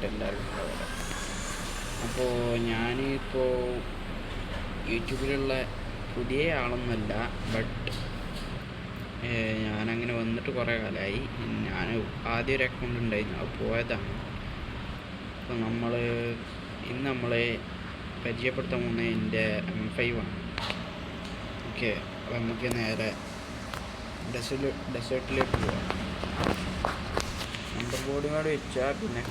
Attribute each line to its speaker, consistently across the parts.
Speaker 1: പുതിയൊരു എല്ലാവരും സ്വാഗതം അപ്പോൾ ഞാനിപ്പോൾ യൂട്യൂബിലുള്ള പുതിയ ആളൊന്നുമല്ല ബട്ട് ഞാനങ്ങനെ വന്നിട്ട് കുറേ കാലമായി ഞാൻ ആദ്യം ഒരു അക്കൗണ്ട് ഉണ്ടായിരുന്നു അത് പോയതാണ്. അപ്പോൾ നമ്മൾ ഇന്ന് നമ്മൾ പരിചയപ്പെടുത്താൻ പോകുന്നത് എന്റെ എം ഫൈവ് ആണ്. ഓക്കെ അപ്പോൾ നമുക്ക് നേരെ ഡെസേർട്ട് ഡെസേർട്ടിലേക്ക് പോവാം. നമ്പർ ബോർഡിനോട് വെച്ചാൽ പിന്നെ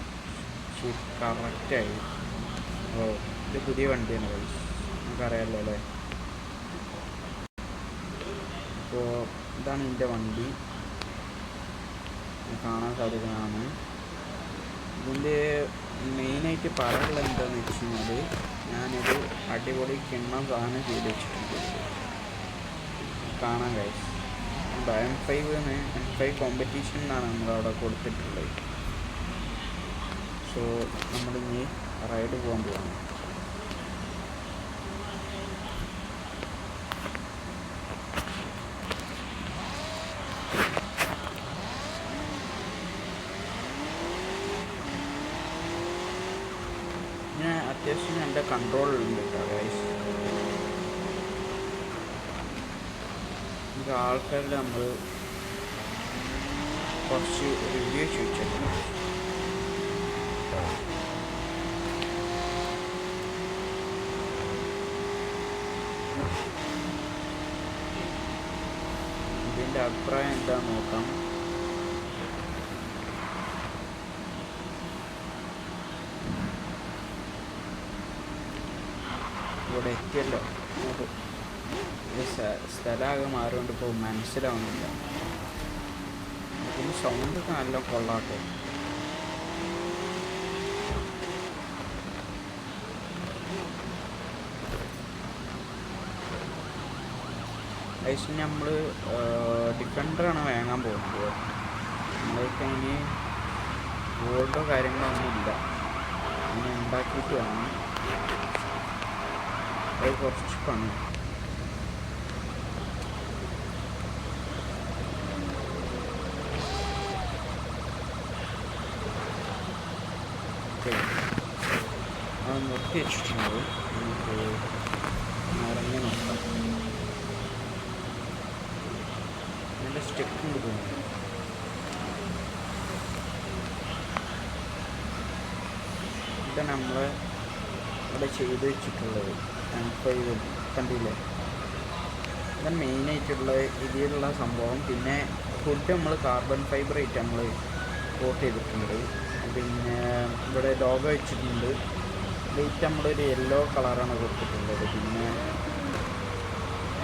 Speaker 1: കറക്റ്റായി ഓ ഇത് പുതിയ വണ്ടിയാണ് ഗൈസ് നമുക്കറിയാമല്ലോ അല്ലേ? അപ്പോൾ ഇതാണ് എന്റെ വണ്ടി. കാണാൻ സാധിക്കുന്നതാണ് ഇതിന്റെ മെയിനായിട്ട് പറയാനുള്ളത് എന്താണെന്ന് വെച്ച് കഴിഞ്ഞാൽ ഞാനൊരു അടിപൊളി കിണ്ണം സാധനം ചെയ്ത് വെച്ചിട്ടുണ്ട്. കാണാൻ കഴിയും M five M five competition എന്നാണ് നമ്മളവിടെ കൊടുത്തിട്ടുള്ളത്. സോ നമ്മളിനി റൈഡ് പോകാൻ പോവാണ്. ഞാൻ അത്യാവശ്യം എന്റെ കൺട്രോളിലുണ്ട് കേട്ടോ ഗൈസ് ആൾക്കാരിൽ നമ്മൾ കുറച്ച് റിവ്യൂ ചോദിച്ചിട്ടുണ്ട്. ഇതിന്റെ അഭിപ്രായം എന്താ നോക്കാം. ഇവിടെ എത്തിയല്ലോ. സ്ഥലമാകെ മാറിക്കൊണ്ട് ഇപ്പോൾ മനസ്സിലാവുന്നില്ല. ഇതിന് സൗണ്ട് നല്ല കൊള്ളാട്ടോ. അതിന് നമ്മൾ ഡിഫൻഡറാണ് വാങ്ങാൻ പോകുന്നത്. നമ്മൾക്ക് ഇനി ഗോൾഡോ കാര്യങ്ങളോ ഒന്നും ഇല്ല. അങ്ങനെ ഉണ്ടാക്കിയിട്ട് വേണം അത് കുറച്ച് പണി. നിർത്തി വെച്ചിട്ടുണ്ട് നമുക്ക് ഇറങ്ങി നോക്കാം ഉണ്ട് തോന്നുന്നു. ഇതാണ് നമ്മൾ ഇവിടെ ചെയ്ത് വെച്ചിട്ടുള്ളത്. എം ഫൈവ് കണ്ടില്ലേ? ഇതാണ് മെയിനായിട്ടുള്ള ഇതിലുള്ള സംഭവം. പിന്നെ ഫുഡ് നമ്മൾ കാർബൺ ഫൈബർ ആയിട്ട് നമ്മൾ കോട്ട് ചെയ്തിട്ടുണ്ട്. പിന്നെ ഇവിടെ ലോഗോ വെച്ചിട്ടുണ്ട്. ലൈറ്റ് നമ്മളൊരു യെല്ലോ കളറാണ് കൊടുത്തിട്ടുള്ളത്. പിന്നെ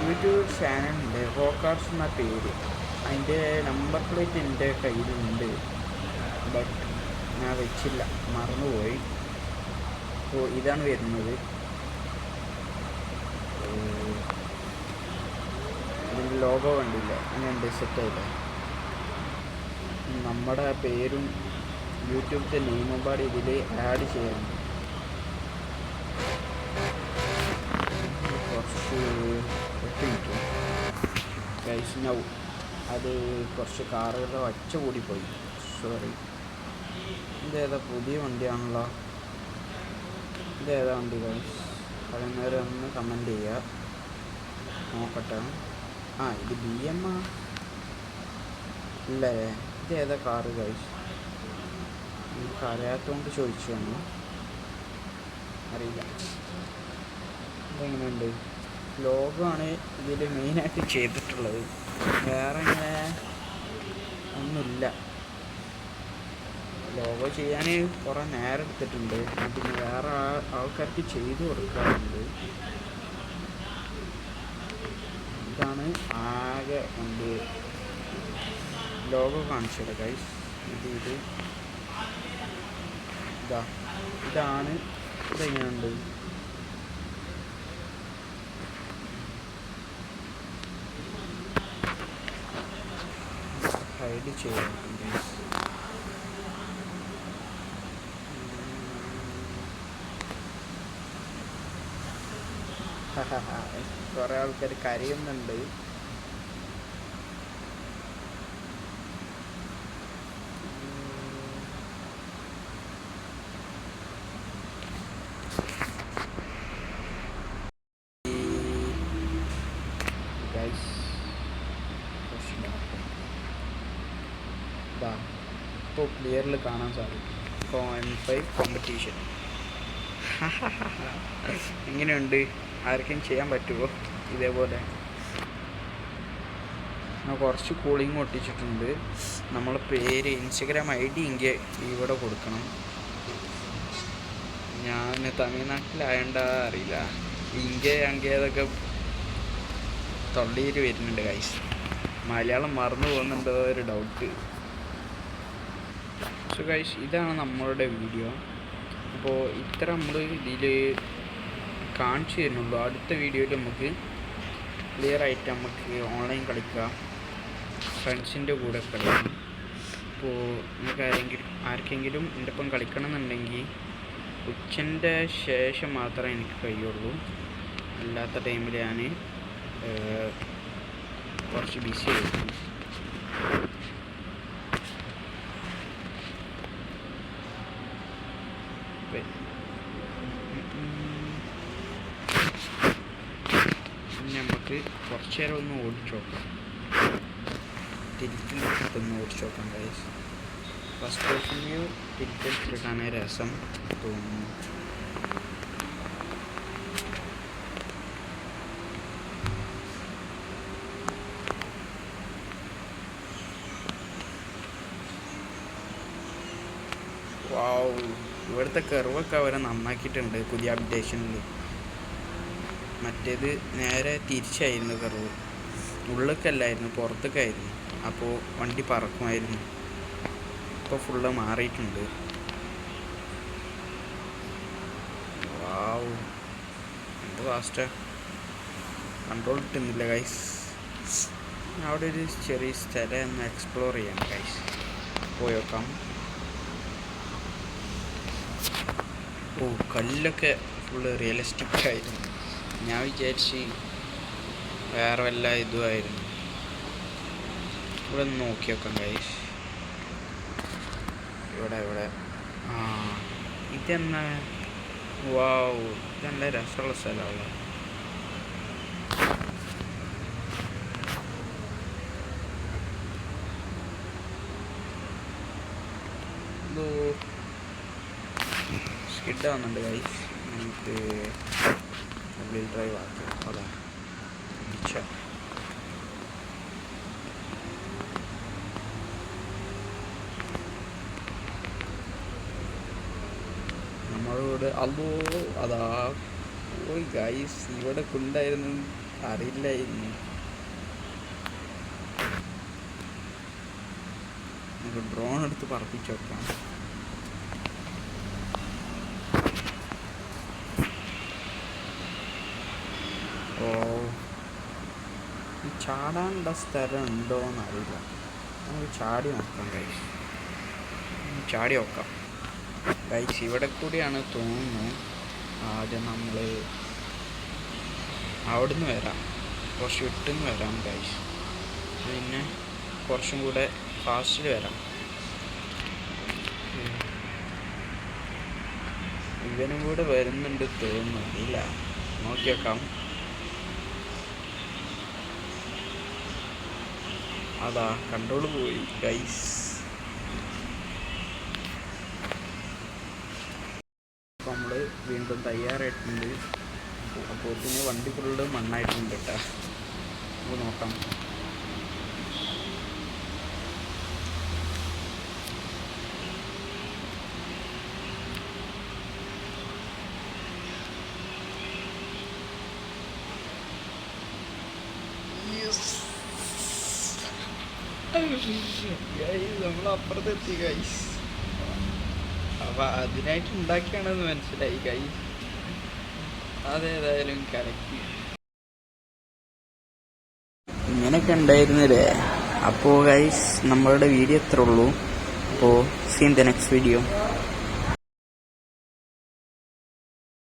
Speaker 1: യൂട്യൂബ് ചാനലുണ്ട് റോക്കാർസ് എന്ന പേര്. അതിന്റെ നമ്പർ പ്ലേറ്റ് എന്റെ കയ്യിലുണ്ട്. ബട്ട് ഞാൻ വെച്ചില്ല. മറന്നുപോയി. അപ്പോൾ ഇതാണ് വരുന്നത്. ഇതിന്റെ ലോഗോ കണ്ടില്ല. അങ്ങനെയുണ്ട് സെറ്റായില്ലേ നമ്മുടെ പേരും യൂട്യൂബിന്റെ നെയിമും പാടി ഇതിൽ ആഡ് ചെയ്യാനുണ്ട് കുറച്ച് മിനിറ്റ് ഗൈസ് നൗ അത് കുറച്ച് കാറുകളുടെ ഒച്ച കൂടിപ്പോയി. സോറി ഇതേതാ പുതിയ വണ്ടിയാണല്ലോ. ഇതേതാ വണ്ടി ഗൈസ് പറയുന്നവരെ ഒന്ന് കമന്റ് ചെയ്യുക. നോക്കട്ടെ. ആ ഇത് ബി എം ആ? ഇല്ലേ? ഇതേതാ കാറ് ഗൈസ് എനിക്ക് അറിയാത്തതുകൊണ്ട് ചോദിച്ചു തന്നു അറിയില്ല. ഇതെങ്ങനെയുണ്ട്? ലോഗാണ് ഇതിൽ മെയിനായിട്ട് ചെയ്തിട്ടുള്ളത്. വേറെ ഇങ്ങനെ ഒന്നുമില്ല. ലോഗോ ചെയ്യാൻ കുറേ നേരം എടുത്തിട്ടുണ്ട്. പിന്നെ വേറെ ആൾക്കാർക്ക് ചെയ്തു കൊടുക്കാറുണ്ട്. ഇതാണ് ആകെ ഉണ്ട്. ലോഗോ കാണിച്ചത് ഗൈസ് ഇത് ഇത്. ഇതാ ഇതാണ്. ഇതെങ്ങനെയുണ്ട്? ചെയ്യാം ഗൈസ് കുറേ ആൾക്കാർ കരയുന്നുണ്ട്. ഇപ്പോൾ ക്ലിയറിൽ കാണാൻ സാധിക്കും. എം ഫൈവ് കോമ്പറ്റീഷൻ എങ്ങനെയുണ്ട്? ആർക്കും ചെയ്യാൻ പറ്റുമോ ഇതേപോലെ. ഞാൻ കുറച്ച് കൂളിംഗ് ഒട്ടിച്ചിട്ടുണ്ട്. നമ്മളെ പേര് ഇൻസ്റ്റഗ്രാം ഐ ഡി ഇങ്ങനെ ഇവിടെ കൊടുക്കണം. ഞാൻ തമിഴ്നാട്ടിലായണ്ട അറിയില്ല. ഇങ്ക അങ്കേതൊക്കെ തൊള്ളിയിൽ വരുന്നുണ്ട് കാശ് മലയാളം മറന്നു പോകുന്നുണ്ടോ ഒരു ഡൗട്ട് സോ ഗൈസ് ഇതാണ് നമ്മളുടെ വീഡിയോ അപ്പോൾ ഇത്ര നമ്മൾ ഇതിൽ കാണിച്ചു തരുന്നുള്ളൂ. അടുത്ത വീഡിയോയിൽ നമുക്ക് ക്ലിയർ ആയിട്ട് നമുക്ക് ഓൺലൈൻ കളിക്കാം. ഫ്രണ്ട്സിന്റെ കൂടെ കളിക്കാം. അപ്പോൾ നമുക്ക് ആരെങ്കിലും ആർക്കെങ്കിലും എന്റെ ഒപ്പം കളിക്കണം എന്നുണ്ടെങ്കിൽ ഉച്ചന്റെ ശേഷം മാത്രമേ എനിക്ക് കഴിയുള്ളൂ. അല്ലാത്ത ടൈമിൽ ഞാൻ കുറച്ച് ബിസി ആയിരിക്കും ഇപ്പൊ- ഇനി നമുക്ക് കുറച്ച് നേരം ഒന്ന് ഓടിച്ചു നോക്കാം തിരിച്ചിട്ടൊന്ന് ഓടിച്ചു നോക്കാം ഗൈസ് ഫസ്റ്റ് പേഴ്സൺ തിരിച്ചെടുത്തിട്ടാണ് രസം തോന്നുന്നു. ഇവിടുത്തെ കെർവൊക്കെ അവരെ നന്നാക്കിയിട്ടുണ്ട് പുതിയ അപ്ഡേഷനിൽ മറ്റേത് നേരെ തിരിച്ചായിരുന്നു കറവ്. ഉള്ളിലേക്കല്ലായിരുന്നു പുറത്തേക്കായിരുന്നു. അപ്പോൾ വണ്ടി പറക്കുമായിരുന്നു. ഇപ്പോൾ ഫുള്ള് മാറിയിട്ടുണ്ട്. വാവ്. എന്ത് ഫാസ്റ്റാ കൺട്രോൾ കിട്ടുന്നില്ല ഗൈസ് അവിടെ ഒരു ചെറിയ സ്ഥലം ഒന്ന് എക്സ്പ്ലോർ ചെയ്യാം ഗൈസ് പോയോക്കാം ഓ കല്ലൊക്കെ ഫുള്ള് റിയലിസ്റ്റിക് ആയിരുന്നു. ഞാൻ വിചാരിച്ച് വേറെ വല്ല ഇതുമായിരുന്നു. ഇവിടെ നോക്കി നോക്കാം ഗൈസ് ഇവിടെ ഇവിടെ. ആ ഇതെന്നാ വാവ് ഇത് നല്ല രസമുള്ള സ്ഥലമാണ് സ്കിഡ് ആവുന്നുണ്ട് ഗൈസ് നമുക്ക് വീൽ ഡ്രൈവ് ആക്കി അതാ ഇച്ഛ നമ്മളോട് അല്ലോ അതാ ഓയ് ഗൈസ് ഇവിടെ കൊണ്ടായിരുന്നു. അറിയില്ലായിരുന്നു ഡ്രോൺ എടുത്ത് പറപ്പിച്ചു വെക്കാം ഓ ഈ ചാടാനുള്ള സ്ഥലം ഉണ്ടോ എന്നറിയില്ല. നമുക്ക് ചാടി നോക്കാം ഗൈസ് ചാടി നോക്കാം. ഗൈസ് ഇവിടെ കൂടിയാണ് തോന്നുന്നു ആദ്യം നമ്മൾ അവിടുന്ന് വരാം. കുറച്ച് വിട്ടുനിന്ന് വരാം ഗൈസ് പിന്നെ കുറച്ചും കൂടെ ഫാസ്റ്റിൽ വരാം. ഇവനും കൂടെ വരുന്നുണ്ട് തോന്നുന്നു. ഇല്ല. നോക്കി അതാ കൺട്രോൾ പോയി ഗൈസ് നമ്മൾ വീണ്ടും തയ്യാറായിട്ടുണ്ട്. അപ്പോൾ പിന്നെ വണ്ടി ഫുള്ള് മണ്ണായിട്ടുണ്ട് കേട്ടോ. നമുക്ക് നോക്കാം. നമ്മൾ അപ്പുറത്തെത്തി ഗൈസ് അപ്പൊ അതിനായിട്ട് ഉണ്ടാക്കിയാണെന്ന് മനസ്സിലായി ഗൈസ് അതേതായാലും കലക്കി ഇങ്ങനെയൊക്കെ ഉണ്ടായിരുന്നില്ലേ? അപ്പോൾ ഗൈസ് നമ്മളുടെ വീഡിയോ എത്ര ഉള്ളൂ. അപ്പോൾ സീൻ ദ നെക്സ്റ്റ് വീഡിയോ